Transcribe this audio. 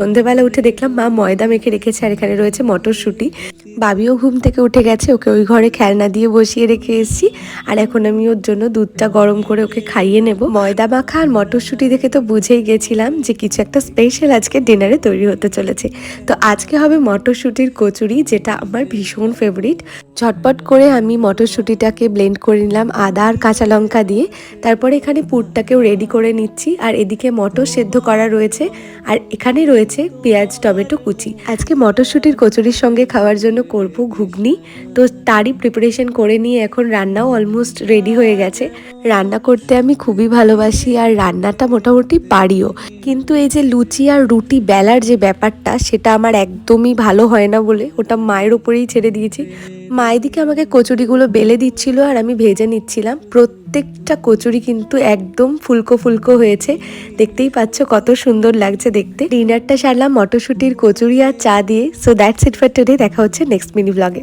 সন্ধেবেলা উঠে দেখলাম মা ময়দা মেখে রেখেছে আর এখানে রয়েছে মটরশুঁটি। বাবিও ঘুম থেকে উঠে গেছে, ওকে ওই ঘরে খেলনা দিয়ে বসিয়ে রেখে এসেছি। আর এখন আমি ওর জন্য দুধটা গরম করে ওকে খাইয়ে নেব। ময়দা মাখা আর মটরশুঁটি দেখে তো বুঝেই গেছিলাম যে কিছু একটা স্পেশাল আজকে ডিনারে তৈরি হতে চলেছে। তো আজকে হবে মটরশুঁটির কচুরি, যেটা আমার ভীষণ ফেভারিট ঝটপট করে আমি মটরশুঁটিটাকে ব্লেন্ড করে নিলাম আদা আর কাঁচা লঙ্কা দিয়ে। তারপরে এখানে পুরটাকেও রেডি করে নিচ্ছি। আর এদিকে মটর সেদ্ধ করা রয়েছে। আর এখানে রয়েছে পেঁয়াজ, টমেটো, কুচি। আজকে মটরশুঁটির কচুরির সঙ্গে খাওয়ার জন্য করব ঘুগনি। তো তারই প্রিপারেশন করে নিয়ে এখন রান্নাও অলমোস্ট রেডি হয়ে গেছে। রান্না করতে আমি খুবই ভালোবাসি আর রান্নাটা মোটামুটি পারিও। কিন্তু এই যে লুচি আর রুটি বেলার যে ব্যাপারটা, সেটা আমার একদমই ভালো হয় না বলে ওটা মায়ের উপরেই ছেড়ে দিয়েছি। মা এদিকে আমাকে কচুরিগুলো বেলে দিচ্ছিল আর আমি ভেজে নিচ্ছিলাম। প্রত্যেকটা কচুরি কিন্তু একদম ফুলকো ফুলকো হয়েছে। দেখতেই পাচ্ছ কত সুন্দর লাগছে দেখতে। ডিনারটা সারলাম মটরশুঁটির কচুরি আর চা দিয়ে। So that's it for today দেখা হচ্ছে নেক্সট মিনি ব্লগে